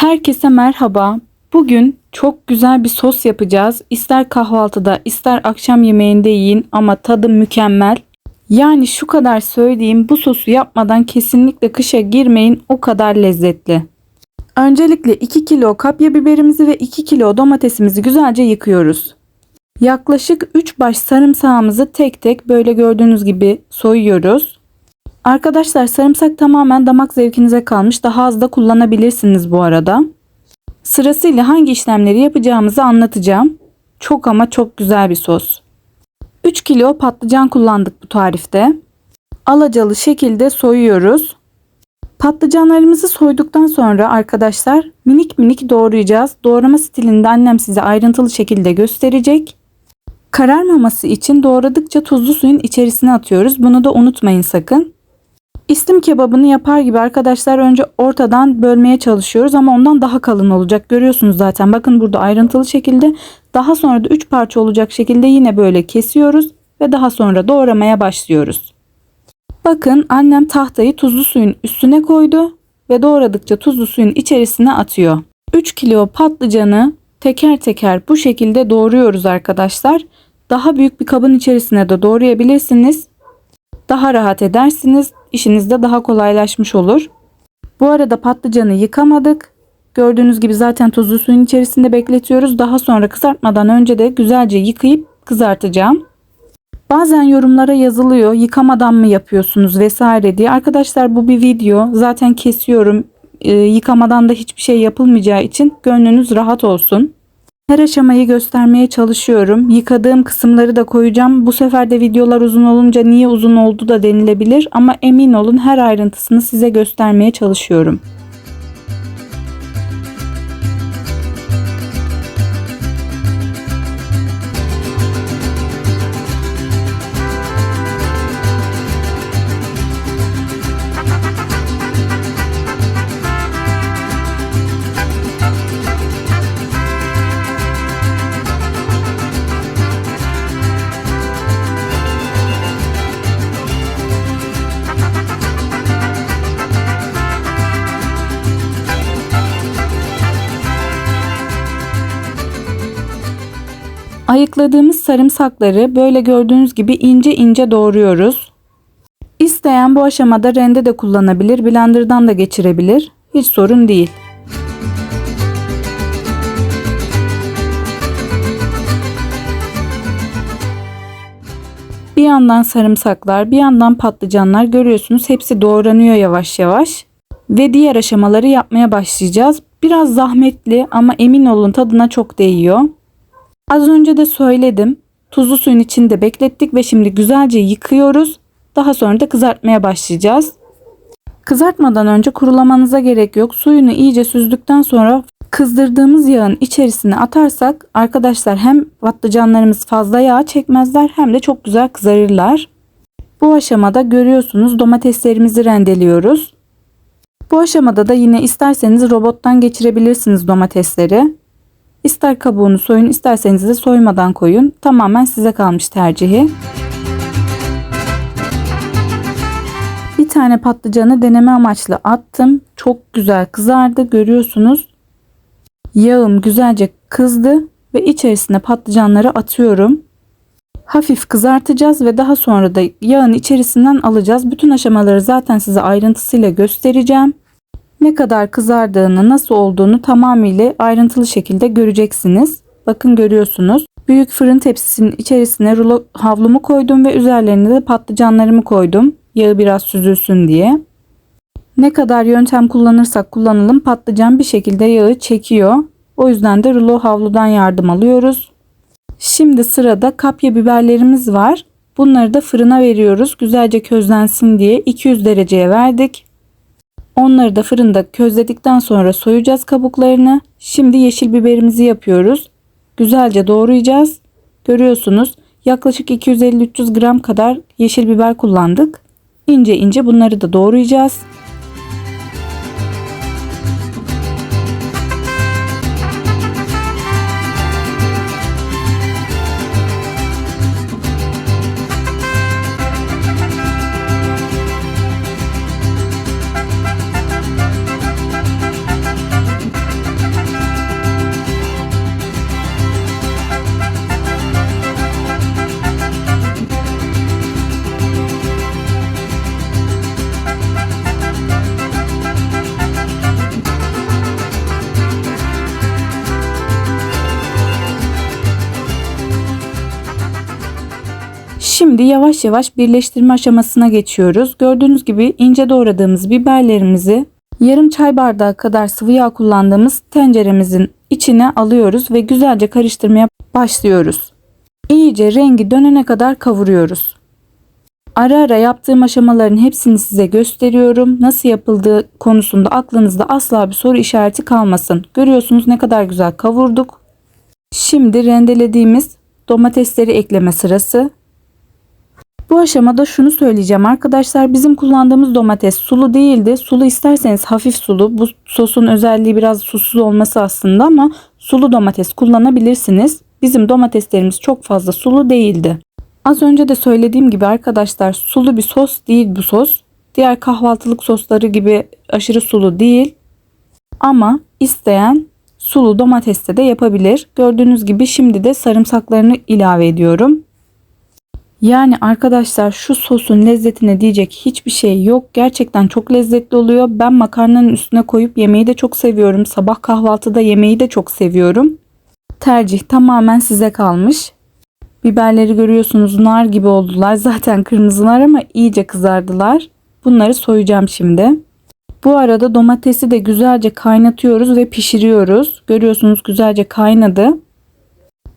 Herkese merhaba. Bugün çok güzel bir sos yapacağız. İster kahvaltıda, ister akşam yemeğinde yiyin ama tadı mükemmel. Yani şu kadar söyleyeyim bu sosu yapmadan kesinlikle kışa girmeyin o kadar lezzetli. Öncelikle 2 kilo kapya biberimizi ve 2 kilo domatesimizi güzelce yıkıyoruz. Yaklaşık 3 baş sarımsağımızı tek tek böyle gördüğünüz gibi soyuyoruz. Arkadaşlar sarımsak tamamen damak zevkinize kalmış. Daha az da kullanabilirsiniz bu arada. Sırasıyla hangi işlemleri yapacağımızı anlatacağım. Çok ama çok güzel bir sos. 3 kilo patlıcan kullandık bu tarifte. Alacalı şekilde soyuyoruz. Patlıcanlarımızı soyduktan sonra arkadaşlar minik minik doğrayacağız. Doğrama stilinde annem size ayrıntılı şekilde gösterecek. Kararmaması için doğradıkça tuzlu suyun içerisine atıyoruz. Bunu da unutmayın sakın. İstim kebabını yapar gibi arkadaşlar önce ortadan bölmeye çalışıyoruz ama ondan daha kalın olacak. Görüyorsunuz zaten bakın burada ayrıntılı şekilde. Daha sonra da 3 parça olacak şekilde yine böyle kesiyoruz ve daha sonra doğramaya başlıyoruz. Bakın annem tahtayı tuzlu suyun üstüne koydu ve doğradıkça tuzlu suyun içerisine atıyor. 3 kilo patlıcanı teker teker bu şekilde doğruyoruz arkadaşlar. Daha büyük bir kabın içerisine de doğrayabilirsiniz. Daha rahat edersiniz. İşiniz de daha kolaylaşmış olur. Bu arada patlıcanı yıkamadık. Gördüğünüz gibi zaten tuzlu suyun içerisinde bekletiyoruz. Daha sonra kızartmadan önce de güzelce yıkayıp kızartacağım. Bazen yorumlara yazılıyor yıkamadan mı yapıyorsunuz vesaire diye. Arkadaşlar bu bir video. Zaten kesiyorum. Ee, yıkamadan da hiçbir şey yapılmayacağı için gönlünüz rahat olsun. Her aşamayı göstermeye çalışıyorum. Yıkadığım kısımları da koyacağım. Bu sefer de videolar uzun olunca niye uzun oldu da denilebilir ama emin olun her ayrıntısını size göstermeye çalışıyorum. Ayıkladığımız sarımsakları böyle gördüğünüz gibi ince ince doğruyoruz. İsteyen bu aşamada rende de kullanabilir, blenderdan da geçirebilir. Hiç sorun değil. Bir yandan sarımsaklar, bir yandan patlıcanlar görüyorsunuz hepsi doğranıyor yavaş yavaş. Ve diğer aşamaları yapmaya başlayacağız. Biraz zahmetli ama emin olun tadına çok değiyor. Az önce de söyledim. Tuzlu suyun içinde beklettik ve şimdi güzelce yıkıyoruz. Daha sonra da kızartmaya başlayacağız. Kızartmadan önce kurulamanıza gerek yok. Suyunu iyice süzdükten sonra kızdırdığımız yağın içerisine atarsak arkadaşlar hem patlıcanlarımız fazla yağ çekmezler hem de çok güzel kızarırlar. Bu aşamada görüyorsunuz domateslerimizi rendeliyoruz. Bu aşamada da yine isterseniz robottan geçirebilirsiniz domatesleri. İster kabuğunu soyun isterseniz de soymadan koyun. Tamamen size kalmış tercihi. Bir tane patlıcanı deneme amaçlı attım. Çok güzel kızardı görüyorsunuz. Yağım güzelce kızdı ve içerisine patlıcanları atıyorum. Hafif kızartacağız ve daha sonra da yağın içerisinden alacağız. Bütün aşamaları zaten size ayrıntısıyla göstereceğim ne kadar kızardığını, nasıl olduğunu tamamıyla ayrıntılı şekilde göreceksiniz. Bakın görüyorsunuz. Büyük fırın tepsisinin içerisine rulo havlumu koydum ve üzerlerine de patlıcanlarımı koydum. Yağı biraz süzülsün diye. Ne kadar yöntem kullanırsak kullanalım patlıcan bir şekilde yağı çekiyor. O yüzden de rulo havludan yardım alıyoruz. Şimdi sırada kapya biberlerimiz var. Bunları da fırına veriyoruz. Güzelce közlensin diye 200 dereceye verdik. Onları da fırında közledikten sonra soyacağız kabuklarını. Şimdi yeşil biberimizi yapıyoruz. Güzelce doğrayacağız. Görüyorsunuz yaklaşık 250-300 gram kadar yeşil biber kullandık. İnce ince bunları da doğrayacağız. Şimdi yavaş yavaş birleştirme aşamasına geçiyoruz. Gördüğünüz gibi ince doğradığımız biberlerimizi yarım çay bardağı kadar sıvı yağ kullandığımız tenceremizin içine alıyoruz ve güzelce karıştırmaya başlıyoruz. İyice rengi dönene kadar kavuruyoruz. Ara ara yaptığım aşamaların hepsini size gösteriyorum. Nasıl yapıldığı konusunda aklınızda asla bir soru işareti kalmasın. Görüyorsunuz ne kadar güzel kavurduk. Şimdi rendelediğimiz domatesleri ekleme sırası. Bu aşamada şunu söyleyeceğim arkadaşlar. Bizim kullandığımız domates sulu değildi. Sulu isterseniz hafif sulu. Bu sosun özelliği biraz susuz olması aslında ama sulu domates kullanabilirsiniz. Bizim domateslerimiz çok fazla sulu değildi. Az önce de söylediğim gibi arkadaşlar sulu bir sos değil bu sos. Diğer kahvaltılık sosları gibi aşırı sulu değil. Ama isteyen sulu domateste de yapabilir. Gördüğünüz gibi şimdi de sarımsaklarını ilave ediyorum. Yani arkadaşlar şu sosun lezzetine diyecek hiçbir şey yok. Gerçekten çok lezzetli oluyor. Ben makarnanın üstüne koyup yemeyi de çok seviyorum. Sabah kahvaltıda yemeyi de çok seviyorum. Tercih tamamen size kalmış. Biberleri görüyorsunuz nar gibi oldular. Zaten kırmızılar ama iyice kızardılar. Bunları soyacağım şimdi. Bu arada domatesi de güzelce kaynatıyoruz ve pişiriyoruz. Görüyorsunuz güzelce kaynadı.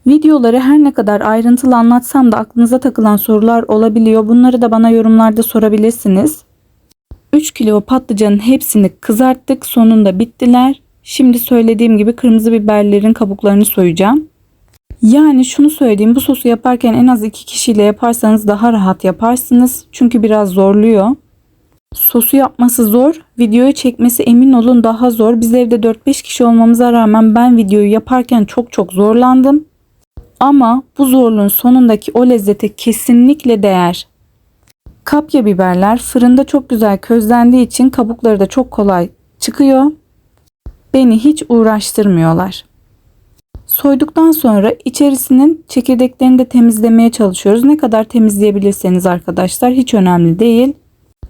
Videoları her ne kadar ayrıntılı anlatsam da aklınıza takılan sorular olabiliyor. Bunları da bana yorumlarda sorabilirsiniz. 3 kilo patlıcanın hepsini kızarttık. Sonunda bittiler. Şimdi söylediğim gibi kırmızı biberlerin kabuklarını soyacağım. Yani şunu söyleyeyim bu sosu yaparken en az 2 kişiyle yaparsanız daha rahat yaparsınız. Çünkü biraz zorluyor. Sosu yapması zor, videoyu çekmesi emin olun daha zor. Biz evde 4-5 kişi olmamıza rağmen ben videoyu yaparken çok çok zorlandım. Ama bu zorluğun sonundaki o lezzete kesinlikle değer. Kapya biberler fırında çok güzel közlendiği için kabukları da çok kolay çıkıyor. Beni hiç uğraştırmıyorlar. Soyduktan sonra içerisinin çekirdeklerini de temizlemeye çalışıyoruz. Ne kadar temizleyebilirseniz arkadaşlar hiç önemli değil.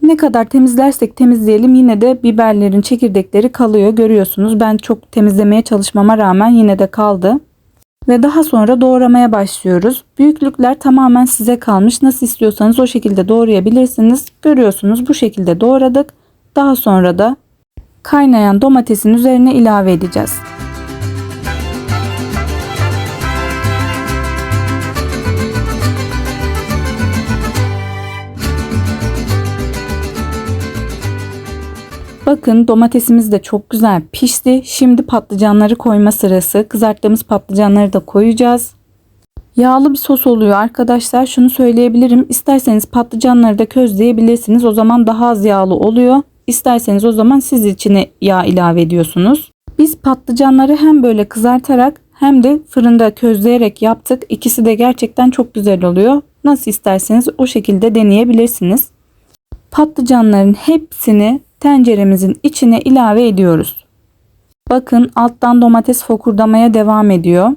Ne kadar temizlersek temizleyelim yine de biberlerin çekirdekleri kalıyor. Görüyorsunuz ben çok temizlemeye çalışmama rağmen yine de kaldı. Ve daha sonra doğramaya başlıyoruz. Büyüklükler tamamen size kalmış. Nasıl istiyorsanız o şekilde doğrayabilirsiniz. Görüyorsunuz bu şekilde doğradık. Daha sonra da kaynayan domatesin üzerine ilave edeceğiz. Bakın domatesimiz de çok güzel pişti. Şimdi patlıcanları koyma sırası. Kızarttığımız patlıcanları da koyacağız. Yağlı bir sos oluyor arkadaşlar. Şunu söyleyebilirim. İsterseniz patlıcanları da közleyebilirsiniz. O zaman daha az yağlı oluyor. İsterseniz o zaman siz içine yağ ilave ediyorsunuz. Biz patlıcanları hem böyle kızartarak hem de fırında közleyerek yaptık. İkisi de gerçekten çok güzel oluyor. Nasıl isterseniz o şekilde deneyebilirsiniz. Patlıcanların hepsini tenceremizin içine ilave ediyoruz. Bakın alttan domates fokurdamaya devam ediyor.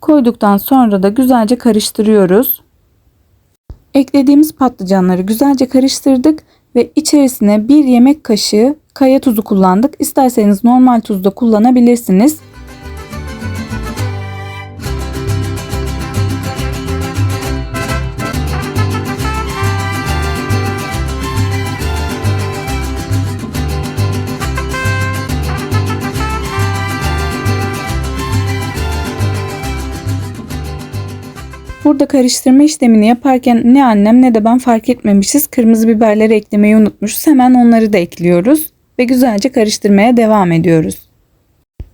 Koyduktan sonra da güzelce karıştırıyoruz. Eklediğimiz patlıcanları güzelce karıştırdık ve içerisine bir yemek kaşığı kaya tuzu kullandık. İsterseniz normal tuz da kullanabilirsiniz. Burada karıştırma işlemini yaparken ne annem ne de ben fark etmemişiz. Kırmızı biberleri eklemeyi unutmuşuz. Hemen onları da ekliyoruz ve güzelce karıştırmaya devam ediyoruz.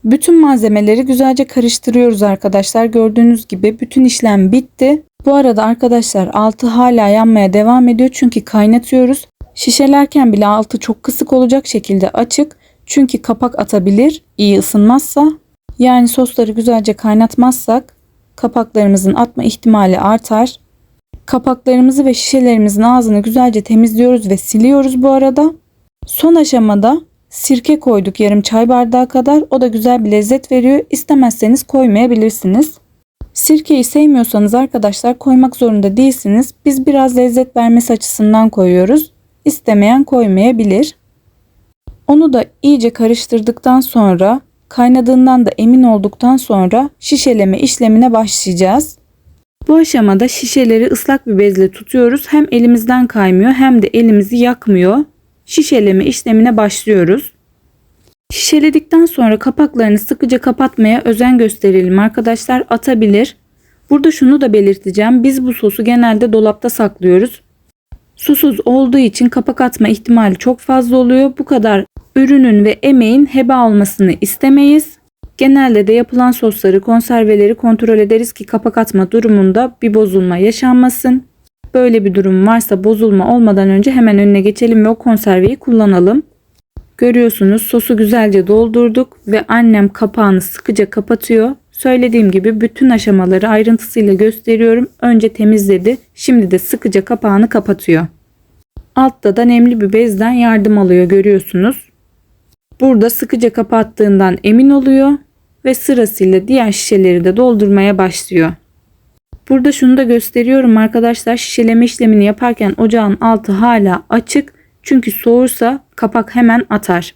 Bütün malzemeleri güzelce karıştırıyoruz arkadaşlar. Gördüğünüz gibi bütün işlem bitti. Bu arada arkadaşlar altı hala yanmaya devam ediyor çünkü kaynatıyoruz. Şişelerken bile altı çok kısık olacak şekilde açık. Çünkü kapak atabilir iyi ısınmazsa. Yani sosları güzelce kaynatmazsak kapaklarımızın atma ihtimali artar. Kapaklarımızı ve şişelerimizin ağzını güzelce temizliyoruz ve siliyoruz bu arada. Son aşamada sirke koyduk yarım çay bardağı kadar. O da güzel bir lezzet veriyor. İstemezseniz koymayabilirsiniz. Sirkeyi sevmiyorsanız arkadaşlar koymak zorunda değilsiniz. Biz biraz lezzet vermesi açısından koyuyoruz. İstemeyen koymayabilir. Onu da iyice karıştırdıktan sonra Kaynadığından da emin olduktan sonra şişeleme işlemine başlayacağız. Bu aşamada şişeleri ıslak bir bezle tutuyoruz. Hem elimizden kaymıyor hem de elimizi yakmıyor. Şişeleme işlemine başlıyoruz. Şişeledikten sonra kapaklarını sıkıca kapatmaya özen gösterelim arkadaşlar. Atabilir. Burada şunu da belirteceğim. Biz bu sosu genelde dolapta saklıyoruz. Susuz olduğu için kapak atma ihtimali çok fazla oluyor. Bu kadar ürünün ve emeğin heba olmasını istemeyiz. Genelde de yapılan sosları, konserveleri kontrol ederiz ki kapak atma durumunda bir bozulma yaşanmasın. Böyle bir durum varsa bozulma olmadan önce hemen önüne geçelim ve o konserveyi kullanalım. Görüyorsunuz sosu güzelce doldurduk ve annem kapağını sıkıca kapatıyor. Söylediğim gibi bütün aşamaları ayrıntısıyla gösteriyorum. Önce temizledi, şimdi de sıkıca kapağını kapatıyor. Altta da nemli bir bezden yardım alıyor görüyorsunuz. Burada sıkıca kapattığından emin oluyor ve sırasıyla diğer şişeleri de doldurmaya başlıyor. Burada şunu da gösteriyorum arkadaşlar şişeleme işlemini yaparken ocağın altı hala açık çünkü soğursa kapak hemen atar.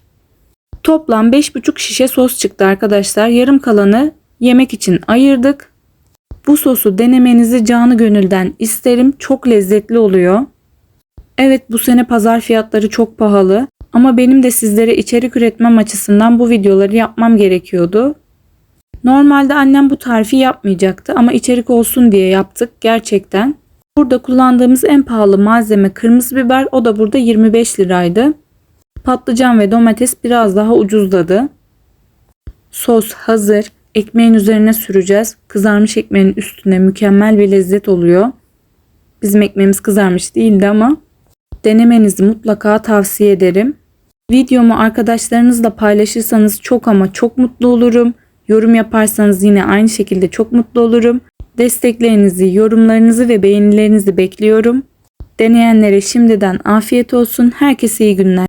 Toplam 5,5 şişe sos çıktı arkadaşlar. Yarım kalanı yemek için ayırdık. Bu sosu denemenizi canı gönülden isterim. Çok lezzetli oluyor. Evet bu sene pazar fiyatları çok pahalı. Ama benim de sizlere içerik üretmem açısından bu videoları yapmam gerekiyordu. Normalde annem bu tarifi yapmayacaktı ama içerik olsun diye yaptık gerçekten. Burada kullandığımız en pahalı malzeme kırmızı biber. O da burada 25 liraydı. Patlıcan ve domates biraz daha ucuzladı. Sos hazır. Ekmeğin üzerine süreceğiz. Kızarmış ekmeğin üstüne mükemmel bir lezzet oluyor. Bizim ekmeğimiz kızarmış değildi ama denemenizi mutlaka tavsiye ederim. Videomu arkadaşlarınızla paylaşırsanız çok ama çok mutlu olurum. Yorum yaparsanız yine aynı şekilde çok mutlu olurum. Desteklerinizi, yorumlarınızı ve beğenilerinizi bekliyorum. Deneyenlere şimdiden afiyet olsun. Herkese iyi günler.